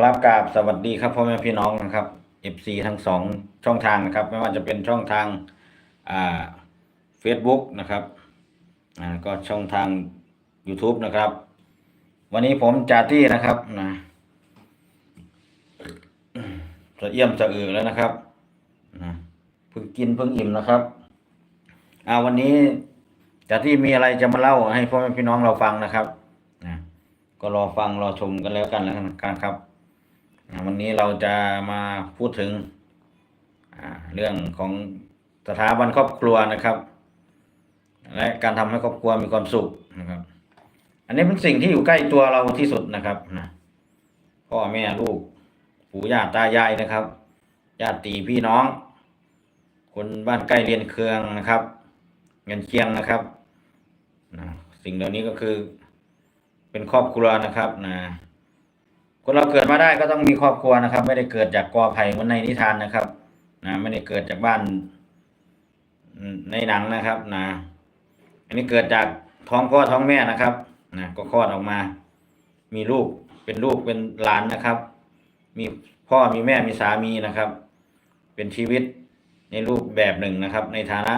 ครับกราบสวัสดีครับพ่อแม่พี่น้องนะครับ FC ทั้งสองช่องทางนะครับ ไม่ว่าจะเป็นช่องทางอ่า Facebook นะครับอ่าก็ช่องทาง YouTube นะครับ วันนี้ผมจาตี้นะครับนะจะเอี่ยมจะเอือแล้วนะครับนะเพิ่งกินเพิ่งอิ่มนะครับอ่าวันนี้จาตี้มีอะไรจะมาเล่าให้พ่อแม่พี่น้องเราฟังนะครับนะก็รอฟังรอชมกันแล้วกันแล้วกันครับ วันนี้เราจะมาพูดถึงเรื่องของสถาบันครอบครัวนะครับ และการทำให้ครอบครัวมีความสุขนะครับ อันนี้เป็นสิ่งที่อยู่ใกล้ตัวเราที่สุดนะครับนะพ่อแม่ลูกปู่ย่าตายายนะครับญาติพี่น้อง คนบ้านใกล้เรียนเครืองนะครับ เงินเคียงนะครับนะสิ่งเหล่านี้ก็คือ เป็นครอบครัวนะครับนะ คนเราเกิดมาได้ก็ต้องมีครอบครัวนะครับ ไม่ได้เกิดจากกอไผ่เหมือนในนิทานนะครับนะไม่ได้เกิดจากบ้านในหนังนะครับนะอันนี้เกิดจากท้องพ่อท้องแม่นะครับนะก็คลอดออกมา มีลูกเป็นลูกเป็นหลานนะครับ มีพ่อมีแม่มีสามีนะครับ เป็นชีวิตในรูปแบบหนึ่งนะครับ ในฐานะ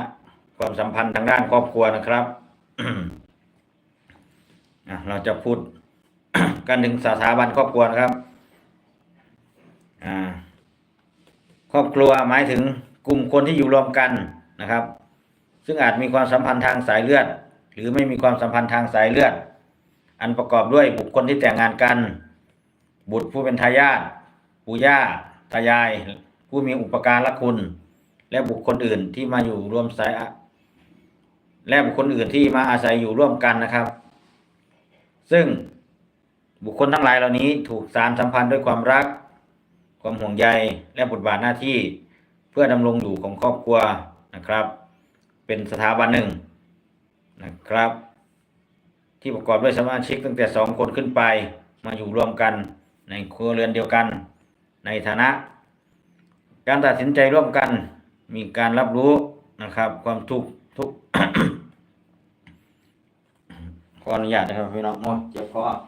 ความสัมพันธ์ทางด้านครอบครัวนะครับอะเราจะพูด การถึงสถาบันครอบครัวนะครับอ่าครอบครัวหมายถึงกลุ่มคนที่อยู่รวมกันนะครับ ซึ่งอาจมีความสัมพันธ์ทางสายเลือด หรือไม่มีความสัมพันธ์ทางสายเลือด อันประกอบด้วยบุคคลที่แต่งงานกัน บุตรผู้เป็นทายาทปู่ย่าตายาย ผู้มีอุปการะคุณ และบุคคลอื่นที่มาอยู่ร่วมสายและบุคคลอื่นที่มาอาศัยอยู่ร่วมกันนะครับ ซึ่ง บุคคลทั้งหลายเหล่านี้ถูกสารสัมพันธ์ด้วยความรัก ความห่วงใยและบทบาทหน้าที่เพื่อดำรงอยู่ของครอบครัวนะครับ เป็นสถาบันหนึ่งนะครับ ที่ประกอบด้วยสมาชิกตั้งแต่สองคนขึ้นไปมาอยู่รวมกันในครัวเรือนเดียวกัน ในฐานะ การตัดสินใจร่วมกันมีการรับรู้นะครับ ความทุกข์ทุกขออนุญาตนะครับพี่น้องโอ้เจ็บคอ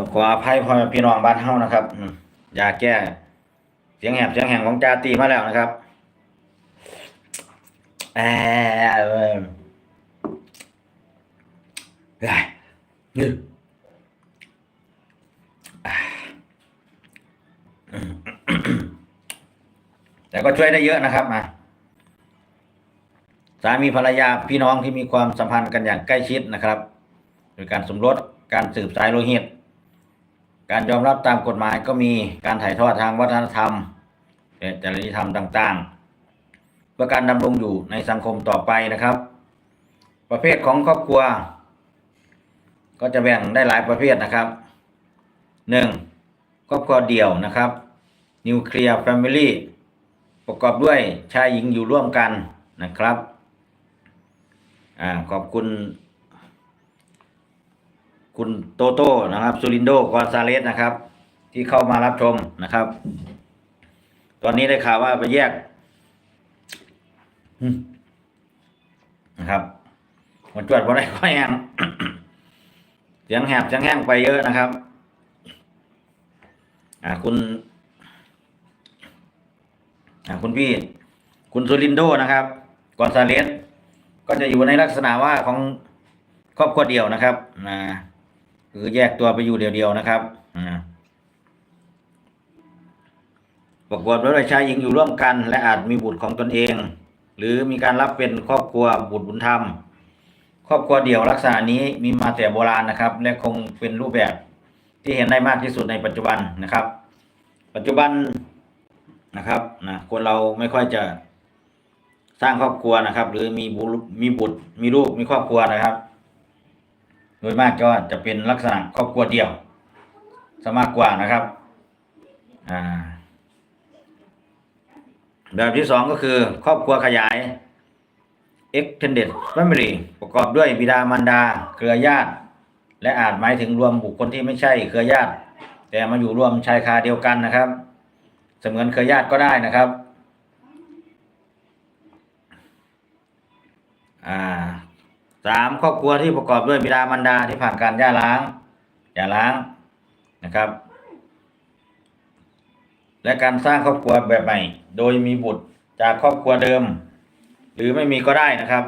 ต้องขออภัยพ่อแม่พี่น้องบ้านเฮานะครับอยาแก้เสียงแหบเสียงแหงของจาตีมาแล้วนะครับแอบเอ้ยเฮ้ยยืดอ่าแต่ก็ช่วยได้เยอะนะครับมาสามีภรรยาพี่น้องที่มีความสัมพันธ์กันอย่างใกล้ชิดนะครับโดยการสมรสการสืบสายโลหิต การยอมรับตามกฎหมายก็มีการถ่ายทอดทางวัฒนธรรมและจริยธรรมต่างๆ เพื่อการดำรงอยู่ในสังคมต่อไปนะครับ ประเภทของครอบครัว ก็จะแบ่งได้หลายประเภทนะครับหนึ่งครอบครัวเดี่ยวนะครับนิวเคลียร์แฟมิลี่ประกอบด้วยชายหญิงอยู่ร่วมกันนะครับ อ่าขอบคุณ คุณโตโต้นะครับซูรินโดกอนซาเลสนะครับ ที่เข้ามารับชมนะครับ ตอนนี้ได้ข่าวว่าไปแยกนะครับมันจวดบ่ได้ค่อยแห้งเสียงแหบเสียงแห้งไปเยอะนะครับ อ่าคุณ อ่าคุณพี่ คุณซูรินโดนะครับกอนซาเลสก็จะอยู่ในลักษณะว่าของครอบครัวเดียวนะครับนะ คือแยกตัวไปอยู่เดียวๆนะครับประกอบด้วยชายหญิงอยู่ร่วมกัน และอาจมีบุตรของตนเอง หรือมีการรับเป็นครอบครัวบุตรบุญธรรม ครอบครัวเดี่ยวลักษณะนี้มีมาแต่โบราณนะครับ และคงเป็นรูปแบบที่เห็นได้มากที่สุดในปัจจุบันนะครับ ปัจจุบันนะครับนะคนเราไม่ค่อยจะสร้างครอบครัวนะครับ หรือมีบุรุมีบุตรมีลูกมีครอบครัวนะครับ โดยมากก็จะเป็นลักษณะครอบครัวเดี่ยวซะมากกว่านะครับ อ่า แบบที่สองก็คือ ครอบครัวขยาย extended family ประกอบด้วยบิดามารดา เครือญาติ และอาจหมายถึงรวมบุคคลที่ไม่ใช่เครือญาติ แต่มาอยู่รวมชายคาเดียวกันนะครับ เสมือนเครือญาติก็ได้นะครับ อ่า สามครอบครัวที่ประกอบด้วยบิดามารดาที่ผ่านการหย่าร้างหย่าร้างนะครับ และการสร้างครอบครัวแบบใหม่ โดยมีบุตรจากครอบครัวเดิม หรือไม่มีก็ได้นะครับ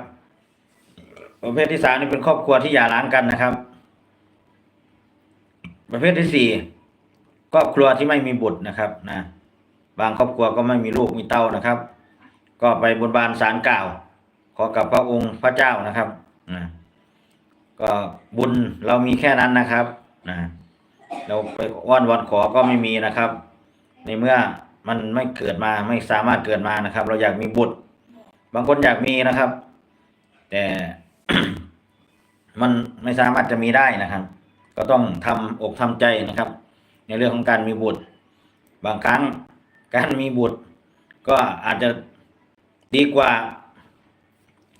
ประเภทที่สามนี่เป็นครอบครัวที่หย่าร้างกันนะครับ ประเภทที่สี่ครอบครัวที่ไม่มีบุตรนะครับนะบางครอบครัวก็ไม่มีลูกมีเต้านะครับ ก็ไปบนบานสารกล่าว ขอกับพระองค์พระเจ้านะครับ นะก็บุญเรามีแค่นั้นนะครับนะเราไปอ้อนวอนขอก็ไม่มีนะครับ ในเมื่อมันไม่เกิดมาไม่สามารถเกิดมานะครับ เราอยากมีบุตร บางคนอยากมีนะครับ แต่มันไม่สามารถจะมีได้นะครับ ก็ต้องทำอกทำใจนะครับ ในเรื่องของการมีบุตร บางครั้งการมีบุตร ก็อาจจะดีกว่า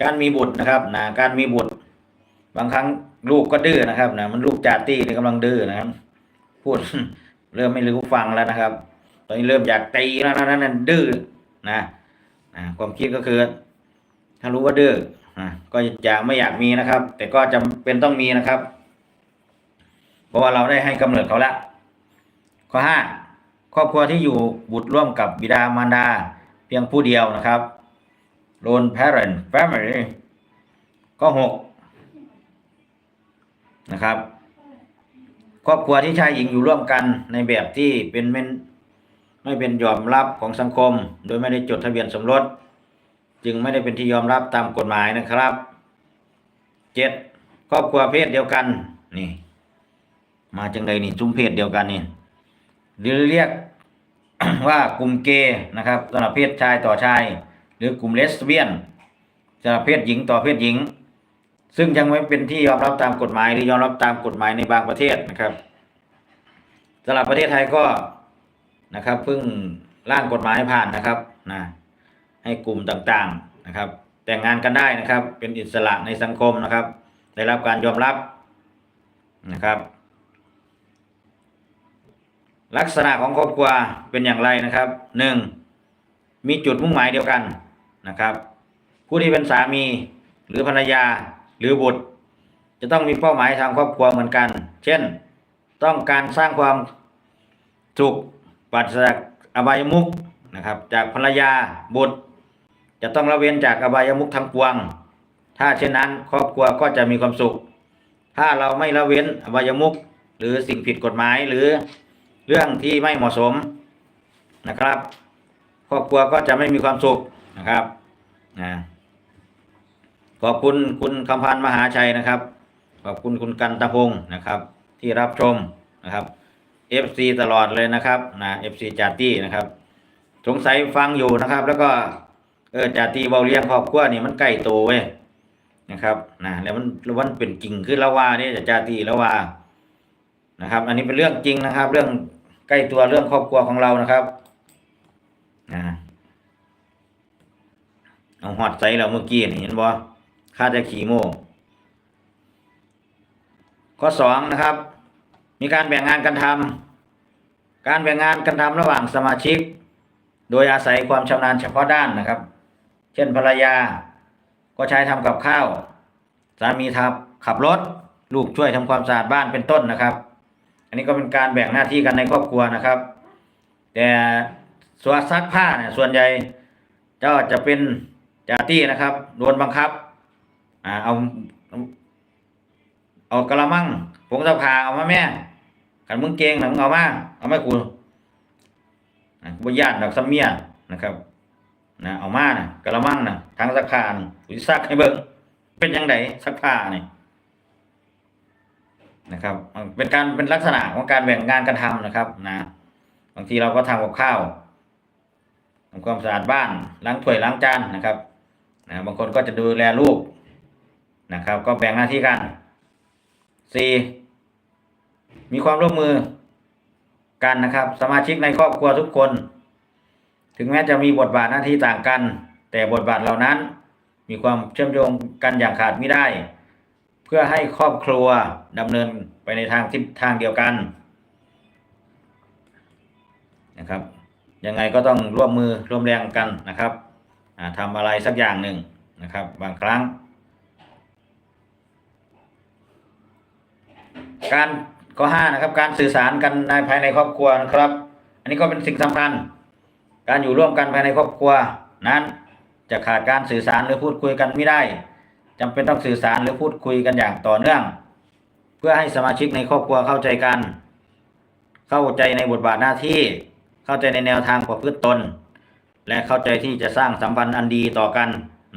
การมีบุตรนะครับนะการมีบุตร บางครั้งลูกก็ดื้อนะครับนะมันลูกจาตี้ที่กำลังดื้อนะครับ พูดเริ่มไม่รู้ฟังแล้วนะครับ ตอนนี้เริ่มอยากตีแล้วนะนั่นดื้อนะนะความคิดก็คือ ถ้ารู้ว่าดื้ออะก็จะไม่อยากมีนะครับ แต่ก็จำเป็นต้องมีนะครับ เพราะว่าเราได้ให้กำเนิดเขาแล้วข้อห้าครอบครัวที่อยู่บุตรร่วมกับบิดามารดา เพียงผู้เดียวนะครับ lone parent family ข้อหกนะครับ ครอบครัวที่ชายหญิงอยู่ร่วมกันในแบบที่เป็นเมนไม่เป็นยอมรับของสังคม โดยไม่ได้จดทะเบียนสมรส จึงไม่ได้เป็นที่ยอมรับตามกฎหมายนะครับเจ็ดครอบครัวเพศเดียวกันนี่ มาจังใดนี่จุ้มเพศเดียวกันนี่หรือเรียกว่ากลุ่มเกย์นะครับสำหรับเพศชายต่อชาย รือกลุ่มเลสเบี้ยนสำหรับเพศหญิงต่อเพศหญิง ซึ่งยังไม่เป็นที่ยอมรับตามกฎหมายหรือยอมรับตามกฎหมายในบางประเทศนะครับสำหรับประเทศไทยก็นะครับเพิ่งร่างกฎหมายผ่านนะครับนะให้กลุ่มต่างๆนะครับ แต่งงานกันได้นะครับ เป็นอิสระในสังคมนะครับ ได้รับการยอมรับนะครับ ลักษณะของครอบครัวเป็นอย่างไรนะครับหนึ่งมีจุดมุ่งหมายเดียวกัน นะครับ ผู้ที่เป็นสามีหรือภรรยาหรือบุตร จะต้องมีเป้าหมายทางครอบครัวเหมือนกัน เช่น ต้องการสร้างความสุขปราศจากอบายมุขนะครับ จากภรรยาบุตร จะต้องละเว้นจากอบายมุขทั้งปวง ถ้าเช่นนั้นครอบครัวก็จะมีความสุข ถ้าเราไม่ละเว้นอบายมุขหรือสิ่งผิดกฎหมายหรือเรื่องที่ไม่เหมาะสมนะครับ ครอบครัวก็จะไม่มีความสุขนะครับ นะขอบคุณคุณคำพันธ์มหาชัยนะครับ ขอบคุณคุณกันตะพงศ์นะครับ ที่รับชมนะครับ FC ตลอดเลยนะครับนะ FC จาตี้นะครับ สงสัยฟังอยู่นะครับ แล้วก็เออจาตี้เบาเลี้ยงครอบครัวนี่มันใกล้โตเว้ยนะครับนะแล้วมันมันเป็นจริงขึ้นล้วว่านี่จาตี้ล้วว่านะครับ อันนี้เป็นเรื่องจริงนะครับ เรื่องใกล้ตัวเรื่องครอบครัวของเรานะครับนะ เอาหอดใส่เราเมื่อกี้เห็นบ่ค่าจะขี่โม่ข้อสองนะครับ มีการแบ่งงานกันทำการแบ่งงานกันทำระหว่างสมาชิก โดยอาศัยความชำนาญเฉพาะด้านนะครับ เช่นภรรยา ก็ใช้ทำกับข้าว สามีทับขับรถ ลูกช่วยทำความสะอาดบ้านเป็นต้นนะครับ อันนี้ก็เป็นการแบ่งหน้าที่กันในครอบครัวนะครับ แต่ส่วนซักผ้าเนี่ยส่วนใหญ่เจ้าจะเป็น จาตี้นะครับโดนบังคับ อ่า เอาเอากระมังผงซักผ้าเอามาแม่ขันมึงเกงหนังเอามาเอามากูนะบ่ย่านดอกซัมเมียนะครับนะเอามานะกะละมังนะทางสักผ้านะสิซักให้เบิ่งเป็นจังไดซักผ้านี่นะครับ เป็นการเป็นลักษณะของการแบ่งงานกันทำนะครับ นะบางทีเราก็ทำกับข้าวทำความสะอาดบ้านล้างถ้วยล้างจานนะครับ นะบางคนก็จะดูแลลูกนะครับ ก็แบ่งหน้าที่กันสี่มีความร่วมมือกันนะครับ สมาชิกในครอบครัวทุกคน ถึงแม้จะมีบทบาทหน้าที่ต่างกัน แต่บทบาทเหล่านั้น มีความเชื่อมโยงกันอย่างขาดไม่ได้ เพื่อให้ครอบครัวดำเนินไปในทางทิศทางเดียวกันนะครับยังไงก็ต้องร่วมมือร่วมแรงกันนะครับ ทำอะไรสักอย่างหนึ่งนะครับ บางครั้ง การข้อห้านะครับ การสื่อสารกันในภายในครอบครัวนะครับ อันนี้ก็เป็นสิ่งสำคัญ การอยู่ร่วมกันภายในครอบครัวนั้นจะขาดการสื่อสารหรือพูดคุยกันไม่ได้จำเป็นต้องสื่อสารหรือพูดคุยกันอย่างต่อเนื่อง เพื่อให้สมาชิกในครอบครัวเข้าใจกัน เข้าใจในบทบาทหน้าที่ เข้าใจในแนวทางประพฤติตน และเข้าใจที่จะสร้างสัมพันธ์อันดีต่อกัน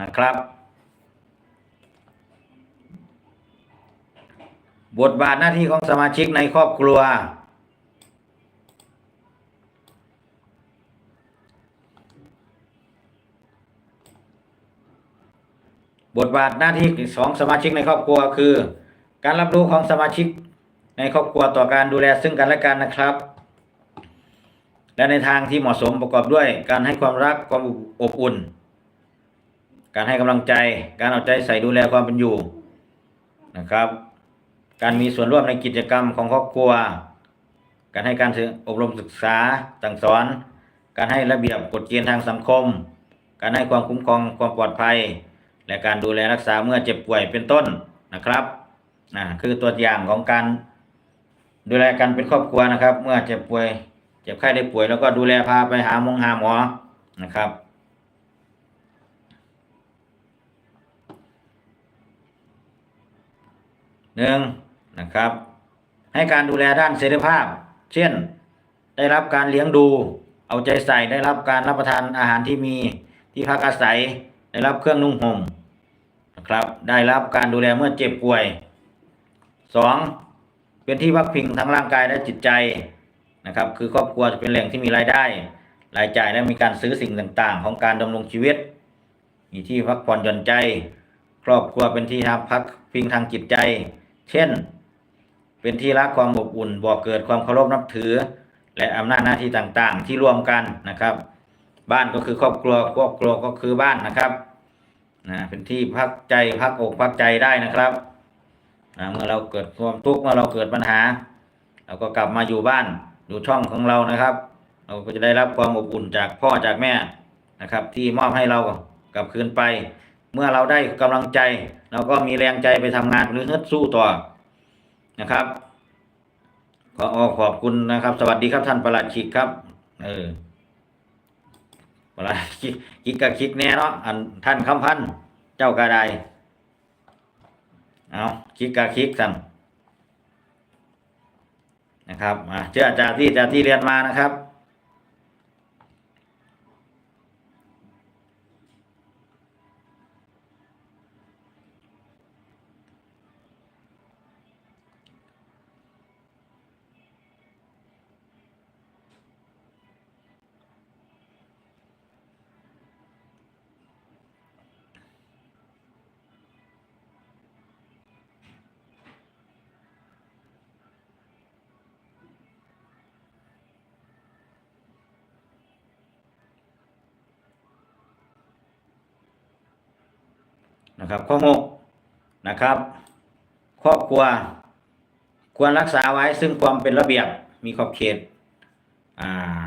นะครับ บทบาทหน้าที่ของสมาชิกในครอบครัว บทบาทหน้าที่ของสมาชิกในครอบครัวคือ การรับรู้ของสมาชิกในครอบครัวต่อการดูแลซึ่งกันและกันนะครับ และในทางที่เหมาะสมประกอบด้วย การให้ความรักความอบอุ่น การให้กำลังใจ การเอาใจใส่ดูแลความเป็นอยู่นะครับ การมีส่วนร่วมในกิจกรรมของครอบครัว การให้การอบรมศึกษาสั่งสอน การให้ระเบียบกฎเกณฑ์ทางสังคม การให้ความคุ้มครองความปลอดภัย และการดูแลรักษาเมื่อเจ็บป่วยเป็นต้นนะครับนะคือตัวอย่างของการดูแลกันเป็นครอบครัวนะครับ เมื่อเจ็บป่วย เจ็บไข้ได้ป่วยแล้วก็ดูแลพาไปหาหมงหาหมอนะครับ หนึ่งนะครับ ให้การดูแลด้านเสรีภาพ เช่น ได้รับการเลี้ยงดู เอาใจใส่ได้รับการรับประทานอาหารที่มีที่พักอาศัย ได้รับเครื่องนุ่งห่มนะครับ ได้รับการดูแลเมื่อเจ็บป่วยสองเป็นที่พักพิงทั้งร่างกายและจิตใจ นะครับ คือครอบครัวจะเป็นแหล่งที่มีรายได้ รายจ่ายและมีการซื้อสิ่งต่างๆ ของการดำรงชีวิต มีที่พักผ่อนหย่อนใจ ครอบครัวเป็นที่พักพิงทางจิตใจ เช่น เป็นที่รักความอบอุ่นบ่อเกิดความเคารพนับถือ และอำนาจหน้าที่ต่างๆ ที่รวมกันนะครับ บ้านก็คือครอบครัวครอบครัวก็คือบ้านนะครับนะเป็นที่พักใจพักอกพักใจได้นะครับนะเมื่อเราเกิดความทุกข์เมื่อเราเกิดปัญหาเราก็กลับมาอยู่บ้าน อยู่ช่องของเรานะครับ เราก็จะได้รับความอบอุ่นจากพ่อจากแม่นะครับ ที่มอบให้เรากลับคืนไป เมื่อเราได้กำลังใจ เราก็มีแรงใจไปทำงานหรือฮึดสู้ต่อนะครับ ขอขอบคุณนะครับ สวัสดีครับท่านประหลัดขิกครับ เออประหลัดขิกขิกกับขิกแน่เนาะอันท่านคำพันเจ้ากระไดเอาขิกกับขิกสั่น นะครับอ่าเชื่อจากที่จากที่เรียนมานะครับ นะครับ ข้อหกนะครับ ครอบครัว ควรรักษาไว้ซึ่งความเป็นระเบียบมีขอบเขต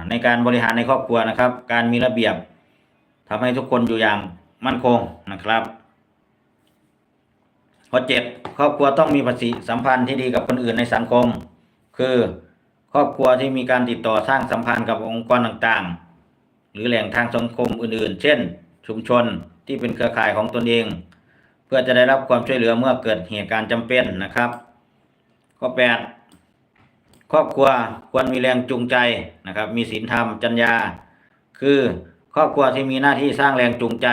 ในการบริหารในครอบครัวนะครับ การมีระเบียบทำให้ทุกคนอยู่อย่างมั่นคงนะครับข้อเจ็ดครอบครัวต้องมีปฏิสัมพันธ์ที่ดีกับคนอื่นในสังคม คือครอบครัวที่มีการติดต่อสร้างสัมพันธ์กับองค์กรต่างๆ หรือแหล่งทางสังคมอื่น ๆ เช่น ชุมชนที่เป็นเครือข่ายของตนเอง เพื่อจะได้รับความช่วยเหลือเมื่อเกิดเหตุการณ์จำเป็นนะครับ ข้อแปดครอบครัวควรมีแรงจูงใจนะครับ มีศีลธรรมจัญญาคือครอบครัวที่มีหน้าที่สร้างแรงจูงใจ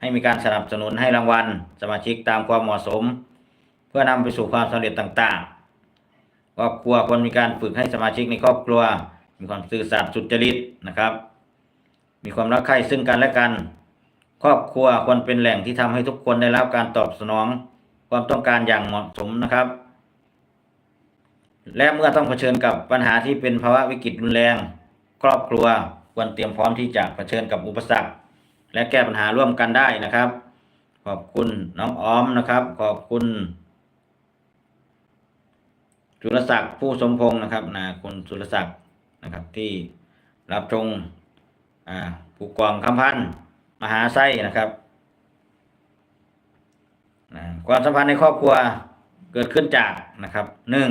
ให้มีการสนับสนุนให้รางวัล สมาชิกตามความเหมาะสม เพื่อนำไปสู่ความสำเร็จต่างๆ ครอบครัวควรมีการฝึกให้สมาชิกในครอบครัว มีความซื่อสัตย์สุจริตนะครับ มีความรักใคร่ซึ่งกันและกัน ครอบครัวควรเป็นแหล่งที่ทำให้ทุกคนได้รับการตอบสนอง ความต้องการอย่างเหมาะสมนะครับ และเมื่อต้องเผชิญกับปัญหาที่เป็นภาวะวิกฤตรุนแรง ครอบครัวควรเตรียมพร้อมที่จะเผชิญกับอุปสรรค และแก้ปัญหาร่วมกันได้นะครับ ขอบคุณน้องออมนะครับ ขอบคุณสุรศักดิ์ผู้สมพงศ์นะครับนะคุณสุรศักดิ์นะครับที่รับชงอ่าผู้กองคำพันธ์ มหาไส้นะครับนะความสัมพันธ์ในครอบครัวเกิดขึ้นจากนะครับหนึ่ง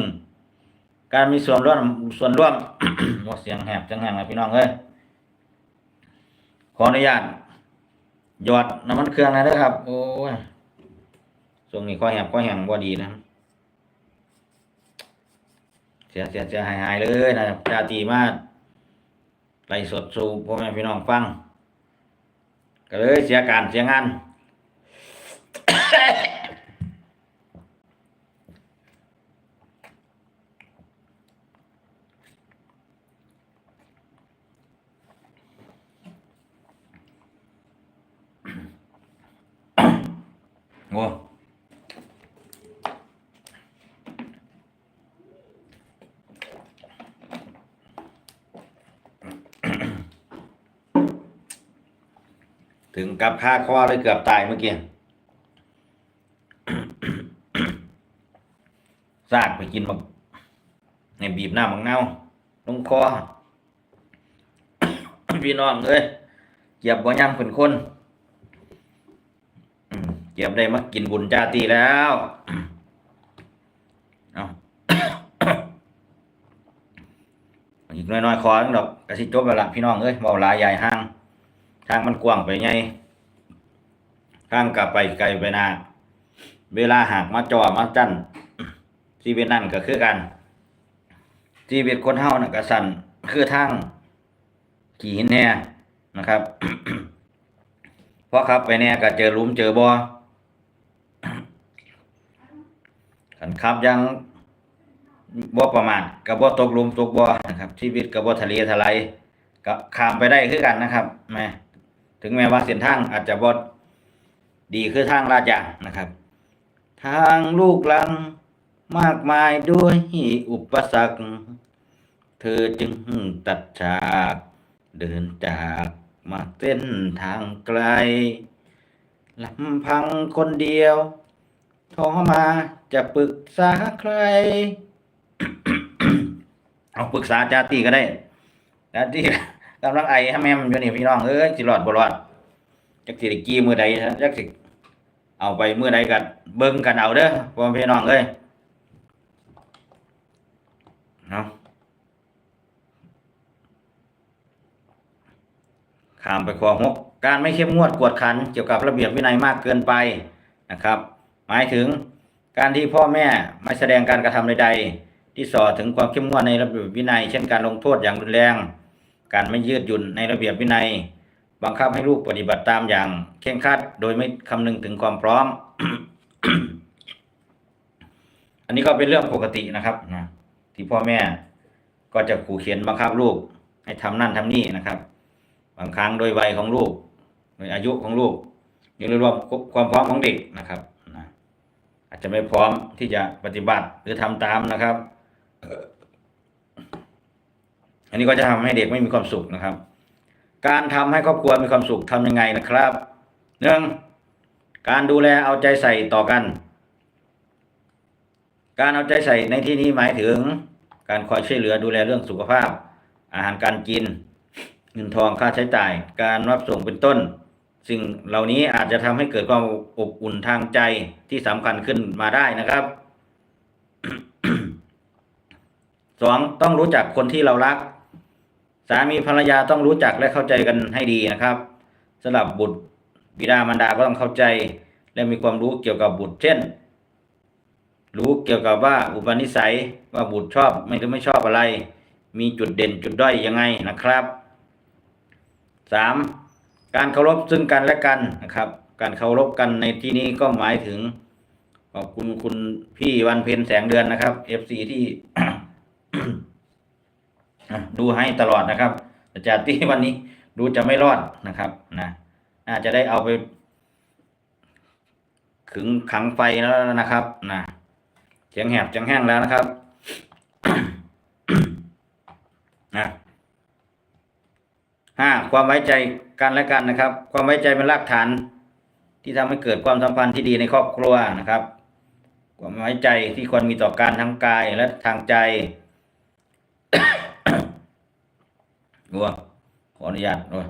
การมีส่วนร่วมส่วนร่วมหมดเสียงแหบจังแหงเลยพี่น้องเอ้ยขออนุญาตหยอดน้ำมันเครื่องนะครับ โอ้ยช่วงนี้ข้อแหบข้อแหงบ่ดีนะเสียเสียเสียหายหายเลยนะจาตีมาไล่สดสู่พ่อแม่พี่น้องฟัง ก็เลยเสียการเสียงานโอ้ ถึงกับค่าคอเลยเกือบตายเมื่อกี้ซากไปกินบักในบีบหน้ามังเน่าลงคอพี่น้องเอ้ยเจ็บบ่ยังเป็นคนเก็บได้มากินบุญจาตีแล้วเอาอีกน้อยๆคอนึงดอกกระสิจบแล้วล่ะพี่น้องเอ้ยเบาลายใหญ่ห้าง ทางมันกว้างไปไงทางกลับไปไกลไปนาเวลาหากมาจ่อมาจันชีวิตนั่นก็คือกันชีวิตคนเฮาน่ะก็สั่นคือทางขี่หินแน่นะครับเพราะขับไปเนี่ยก็เจอลุมเจอบ่อขันขับยังบ่ประมาทกับบ่ตกลุมตกบ่อนะครับชีวิตกับบ่ทะเลทลายก็ข้ามไปได้คือกันนะครับแม้ ถึงแม้ว่าเส้นทางอาจจะบ่ดีคือทางลาดยางนะครับ ทางลูกลังมากมายด้วยอุปสรรค เธอจึงตัดฉากเดินจากมาเส้นทางไกลลำพังคนเดียวโทรมาจะปรึกษาใคร เอาปรึกษาจาตีก็ได้จาตี กำลังไอให้แม่มอยู่นี่พี่น้องเอ้ยสิรอดบ่รอดจักสิได้กี้มือใดจักสิเอาไปมือใดกันเบิ่งกันเอาเด้อพ่อพี่น้องเอ้ยเนาะข้ามไปข้อหกการไม่เข้มงวดกวดขัน เกี่ยวกับระเบียบวินัยมากเกินไปนะครับ หมายถึงการที่พ่อแม่ไม่แสดงการกระทำใดๆที่ส่อถึงความเข้มงวดในระเบียบวินัย เช่นการลงโทษอย่างรุนแรง การไม่ยืดหยุ่นในระเบียบวินัย บังคับให้ลูกปฏิบัติตามอย่างเคร่งครัดโดยไม่คำนึงถึงความพร้อม อันนี้ก็เป็นเรื่องปกตินะครับนะที่พ่อแม่ก็จะขู่เขียนบังคับลูก ให้ทำนั่นทำนี่นะครับ บางครั้งโดยวัยของลูกโดยอายุของลูกหรือรวมความพร้อมของเด็กนะครับนะอาจจะไม่พร้อมที่จะปฏิบัติหรือทำตามนะครับ อันนี้ก็จะทำให้เด็กไม่มีความสุขนะครับ การทำให้ครอบครัวมีความสุขทำยังไงนะครับหนึ่งการดูแลเอาใจใส่ต่อกัน การเอาใจใส่ในที่นี้หมายถึง การคอยช่วยเหลือดูแลเรื่องสุขภาพ อาหารการกิน เงินทองค่าใช้จ่าย การรับส่งเป็นต้น สิ่งเหล่านี้อาจจะทำให้เกิดความอบอุ่นทางใจที่สำคัญขึ้นมาได้นะครับสองต้องรู้จักคนที่เรารัก สามีภรรยาต้องรู้จักและเข้าใจกันให้ดีนะครับสำหรับบุตรบิดามารดาก็ต้องเข้าใจ และมีความรู้เกี่ยวกับบุตร เช่น รู้เกี่ยวกับว่าอุปนิสัยว่าบุตรชอบไม่หรือไม่ชอบอะไร มีจุดเด่นจุดด้อยยังไงนะครับสามการเคารพซึ่งกันและกันนะครับ การเคารพกันในที่นี้ก็หมายถึงขอบคุณคุณพี่วันเพ็ญแสงเดือนนะครับ FC ที่อ่ ดูให้ตลอดนะครับ อาจารย์ที่วันนี้ดูจะไม่รอดนะครับนะน่าจะได้เอาไป ขึงขังไฟแล้วนะครับนะเสียงแหบเสียงแห้งแล้วนะครับนะห้าความไว้ใจกันและกันนะครับ ความไว้ใจเป็นรากฐาน ที่ทำให้เกิดความสัมพันธ์ที่ดีในครอบครัวนะครับ ความไว้ใจที่ควรมีต่อการทั้งกายและทางใจ วัวขออนุญาตวัวย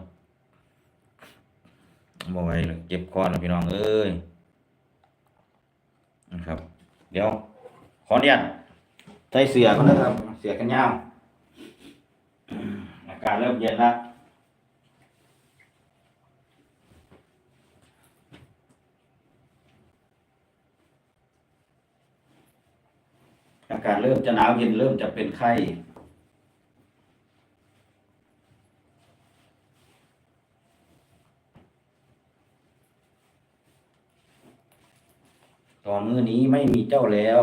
บ่ไหวเลยเจ็บคอแล้วพี่น้องเอ้ยนะครับ เดี๋ยว ขออนุญาตใส่เสือก่อนนะครับ เสือกันยาวอากาศเริ่มเย็นแล้วอากาศเริ่มจะหนาวเย็นเริ่มจะเป็นไข้ ต่อมือนี้ไม่มีเจ้าแล้ว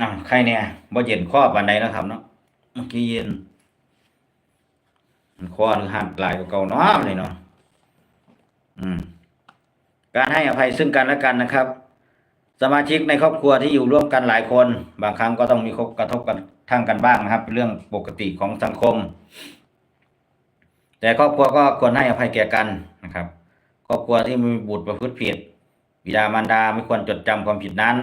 อ่าใครเนี่ยบ่เย็นข้อปานใดนะครับเนาะเมื่อกี้เย็นข้อหรือหัดหลายกว่าเก่าเนาะเลยเนาะอืมการให้อภัยซึ่งกันและกันนะครับ สมาชิกในครอบครัวที่อยู่ร่วมกันหลายคน บางครั้งก็ต้องมีกระทบกันทางกันบ้างนะครับ เป็นเรื่องปกติของสังคม แต่ครอบครัวก็ควรให้อภัยแก่กันนะครับ ครอบครัวที่มีบุตรประพฤติผิดบิดามารดาไม่ควรจดจำความผิดนั้น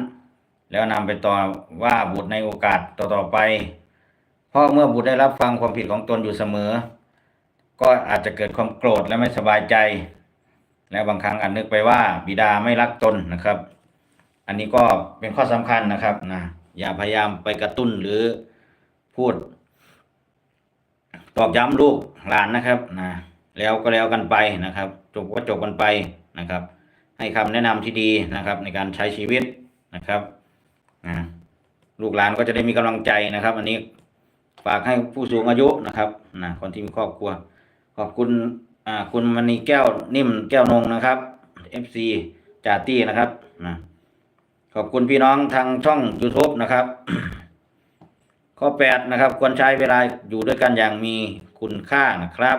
แล้วนำไปต่อว่าบุตรในโอกาสต่อๆไปเพราะเมื่อบุตรได้รับฟังความผิดของตนอยู่เสมอ ก็อาจจะเกิดความโกรธและไม่สบายใจ และบางครั้งอาจนึกไปว่าบิดาไม่รักตนนะครับ อันนี้ก็เป็นข้อสำคัญนะครับนะอย่าพยายามไปกระตุ้นหรือพูด ตอกย้ำลูกหลานนะครับนะแล้วก็แล้วกันไปนะครับ จบก็จบกันไปนะครับ ให้คำแนะนำที่ดีนะครับ ในการใช้ชีวิตนะครับนะลูกหลานก็จะได้มีกำลังใจนะครับ อันนี้ฝากให้ผู้สูงอายุนะครับนะคนที่มีครอบครัว ขอบคุณอ่าคุณมณีแก้วนิ่มแก้วนงนะครับ FC จาตี้นะครับนะ ขอบคุณพี่น้องทางช่อง YouTube นะครับ ข้อแปดนะครับ ควรใช้เวลาอยู่ด้วยกันอย่างมีคุณค่านะครับ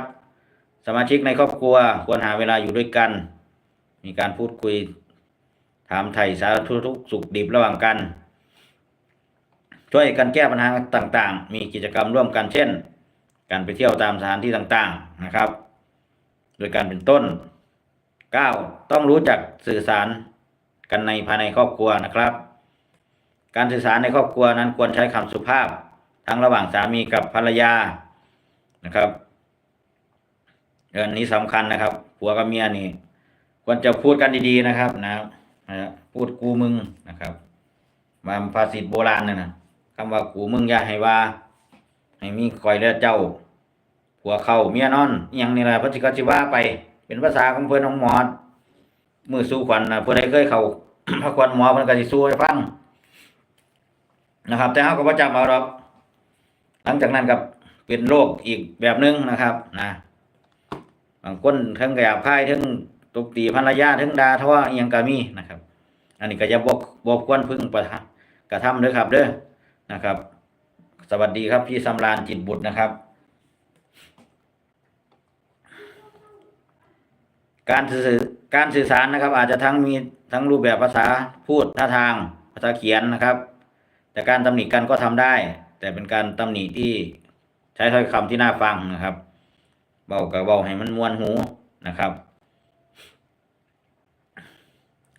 สมาชิกในครอบครัวควรหาเวลาอยู่ด้วยกัน มีการพูดคุย ถามไถ่สารทุกสุขดิบระหว่างกัน ช่วยกันแก้ปัญหาต่างๆ มีกิจกรรมร่วมกันเช่น การไปเที่ยวตามสถานที่ต่างๆนะครับ โดยการเป็นต้น 9. ต้องรู้จักสื่อสาร กันในภายในครอบครัวนะครับ การสื่อสารในครอบครัวนั้นควรใช้คำสุภาพ ทั้งระหว่างสามีกับภรรยานะครับเรื่องนี้สำคัญนะครับผัวกับเมียนี่ ควรจะพูดกันดีๆนะครับ นะนะพูดกูมึงนะครับมาภาษิตโบราณนะนะคำว่ากูมึงอย่าให้ว่า ให้มีคอยเลือเจ้าผัวเข้าเมียนอนอยังนี่แหละพระจิกจิว่าไป เป็นภาษาของเพื่อนของหมอด มือสู้ขวัญนะผู้ใดเคยเข้าพระควันหมอมันก็สิสู้ให้ฟังนะครับ แต่เขาก็บ่จำเอาหรอกหลังจากนั้นกับเป็นโรคอีกแบบหนึงนะครับ นะบางคนทั้งกระยาพายทั้งตบตีภรรยาทั้งดาทว่าอหยังก็มีนะครับ อันนี้ก็จะบอกบอกควรพึ่งประทะกระทำเด้อครับ เด้อนะครับ สวัสดีครับพี่สำราญจิตบุตรนะครับ การสื่อการสื่อสารนะครับ อาจจะทั้งมีทั้งรูปแบบภาษาพูดท่าทางภาษาเขียนนะครับ แต่การตำหนิกันก็ทำได้ แต่เป็นการตำหนิที่ใช้ถ้อยคำที่น่าฟังนะครับเบากับเบาให้มันมวนหูนะครับ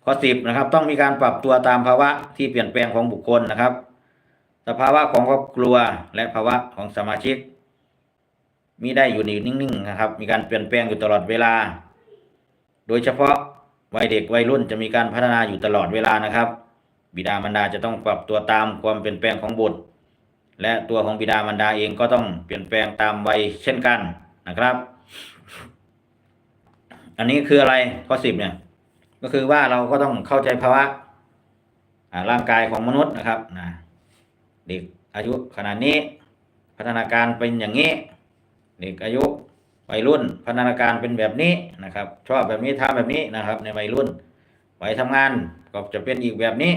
ข้อสิบนะครับ ต้องมีการปรับตัวตามภาวะที่เปลี่ยนแปลงของบุคคลนะครับ สภาวะของครอบครัวและภาวะของสมาชิกมีได้อยู่นิ่งๆนะครับ มีการเปลี่ยนแปลงอยู่ตลอดเวลา โดยเฉพาะวัยเด็กวัยรุ่นจะมีการพัฒนาอยู่ตลอดเวลานะครับ บิดามารดาจะต้องปรับตัวตามความเปลี่ยนแปลงของบุตร และตัวของบิดามารดาเองก็ต้องเปลี่ยนแปลงตามวัยเช่นกันนะครับ อันนี้คืออะไรข้อสิบเนี่ย ก็คือว่าเราก็ต้องเข้าใจภาวะร่างกายของมนุษย์นะครับนะเด็กอายุขนาดนี้ พัฒนาการเป็นอย่างนี้ เด็กอายุ วัยรุ่นพัฒนาการเป็นแบบนี้นะครับ ชอบแบบนี้ทำแบบนี้นะครับ ในวัยรุ่นวัยทำงานก็จะเป็นอีกแบบนี้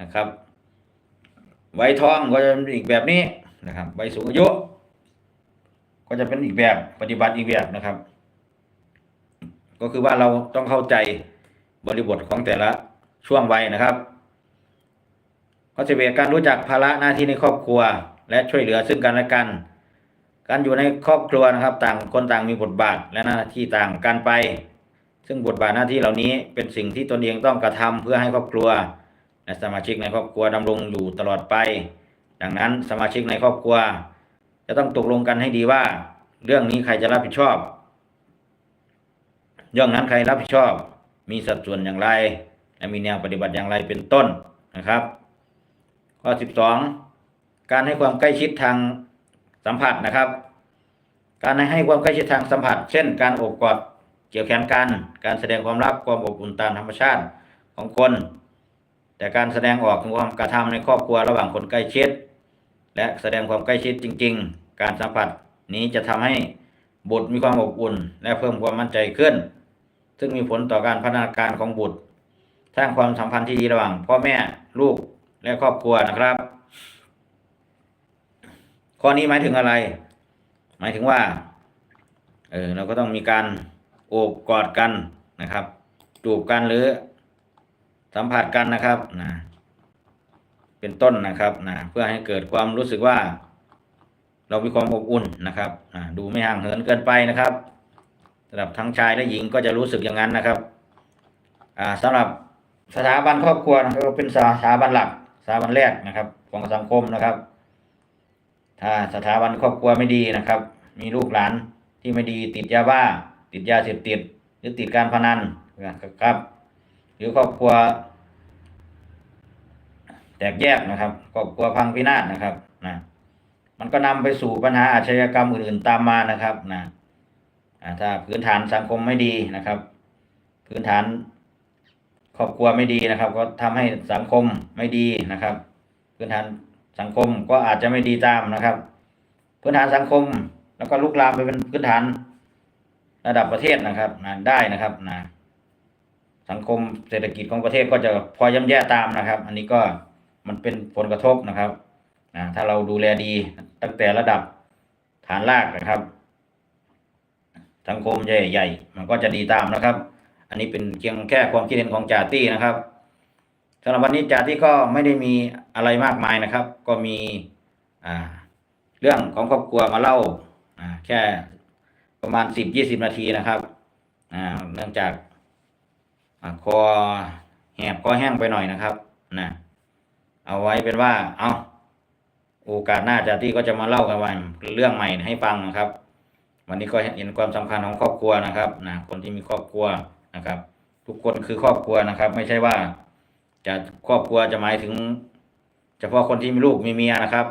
นะครับวัยทองก็จะเป็นอีกแบบนี้นะครับวัยสูงอายุก็จะเป็นอีกแบบปฏิบัติอีกแบบนะครับ ก็คือว่าเราต้องเข้าใจบริบทของแต่ละช่วงวัยนะครับข้อสิบเอ็ดการรู้จักภาระหน้าที่ในครอบครัว และช่วยเหลือซึ่งกันและกัน การอยู่ในครอบครัวนะครับ ต่างคนต่างมีบทบาทและหน้าที่ต่างกันไป ซึ่งบทบาทหน้าที่เหล่านี้เป็นสิ่งที่ตนเองต้องกระทำเพื่อให้ครอบครัว และสมาชิกในครอบครัวดำรงอยู่ตลอดไป ดังนั้นสมาชิกในครอบครัว จะต้องตกลงกันให้ดีว่า เรื่องนี้ใครจะรับผิดชอบ เรื่องนั้นใครรับผิดชอบ มีสัดส่วนอย่างไร และมีแนวปฏิบัติอย่างไรเป็นต้นนะครับข้อสิบสองการให้ความใกล้ชิดทาง สัมผัสนะครับ การให้ความใกล้ชิดทางสัมผัส เช่น การโอบกอดเกี่ยวแขนกัน การแสดงความรักความอบอุ่นตามธรรมชาติของคน แต่การแสดงออกถึงความกระทำในครอบครัวระหว่างคนใกล้ชิด และแสดงความใกล้ชิดจริง ๆ การสัมผัสนี้จะทำให้บุตรมีความอบอุ่น และเพิ่มความมั่นใจขึ้น ซึ่งมีผลต่อการพัฒนาการของบุตรสร้างความสัมพันธ์ที่ดีระหว่างพ่อแม่ลูกและครอบครัวนะครับ ข้อนี้หมายถึงอะไร หมายถึงว่า เออเราก็ต้องมีการโอบกอดกันนะครับจูบกันหรือ สัมผัสกันนะครับนะเป็นต้นนะครับนะเพื่อให้เกิดความรู้สึกว่า เรามีความอบอุ่นนะครับอ่าดูไม่ห่างเหินเกินไปนะครับสำหรับทั้งชายและหญิงก็จะรู้สึกอย่างนั้นนะครับ อ่าสำหรับสถาบันครอบครัวก็เป็นสถาบันหลักสถาบันแรกนะครับ ของสังคมนะครับ ถ้าสถาบันครอบครัวไม่ดีนะครับ มีลูกหลานที่ไม่ดีติดยาบ้า ติดยาเสพติด หรือติดการพนันนะครับ หรือครอบครัว แตกแยกนะครับ ครอบครัวพังพินาศนะครับนะมันก็นำไปสู่ปัญหาอาชญากรรมอื่นๆตามมานะครับนะอ่าถ้าพื้นฐานสังคมไม่ดีนะครับ พื้นฐานครอบครัวไม่ดีนะครับ ก็ทำให้สังคมไม่ดีนะครับ พื้นฐาน สังคมก็อาจจะไม่ดีตามนะครับ พื้นฐานสังคมแล้วก็ลุกลามไปเป็นพื้นฐานระดับประเทศนะครับนะได้นะครับนะสังคมเศรษฐกิจของประเทศก็จะพอย่ำแย่ตามนะครับ อันนี้ก็มันเป็นผลกระทบนะครับนะถ้าเราดูแลดีตั้งแต่ระดับฐานรากนะครับ สังคมใหญ่ๆมันก็จะดีตามนะครับ อันนี้เป็นเพียงแค่ความคิดเห็นของจ่าตี้นะครับ สำหรับวันนี้จ่าตี้ก็ไม่ได้มีอะไรมากมายนะครับ ก็มีเรื่องของครอบครัวมาเล่าแค่ประมาณสิบยี่สิบนาทีนะครับเนื่องจากอคอแหบคอแห้งไปหน่อยนะครับนะเอาไว้เป็นว่า เอาโอกาสหน้าจ่าตี้ก็จะมาเล่ากันวันเรื่องใหม่ให้ฟังนะครับ วันนี้ก็เห็นความสำคัญของครอบครัวนะครับนะคนที่มีครอบครัวนะครับ ทุกคนคือครอบครัวนะครับ ไม่ใช่ว่า จะครอบครัวจะหมายถึงเฉพาะคนที่มีลูกมีเมียนะครับ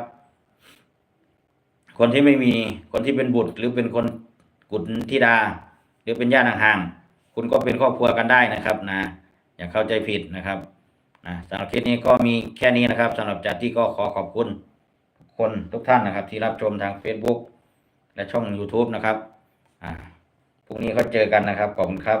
คนที่ไม่มีคนที่เป็นบุตร หรือเป็นคนกุฎธิดา หรือเป็นญาติห่างๆคุณก็เป็นครอบครัวกันได้นะครับนะอย่าเข้าใจผิดนะครับนะสำหรับคลิปนี้ก็มีแค่นี้นะครับสำหรับจัดที่ก็ขอขอบคุณคนทุกท่านนะครับ ที่รับชมทาง Facebook และช่อง YouTube นะครับ อ่าพรุ่งนี้ก็เจอกันนะครับ ขอบคุณครับ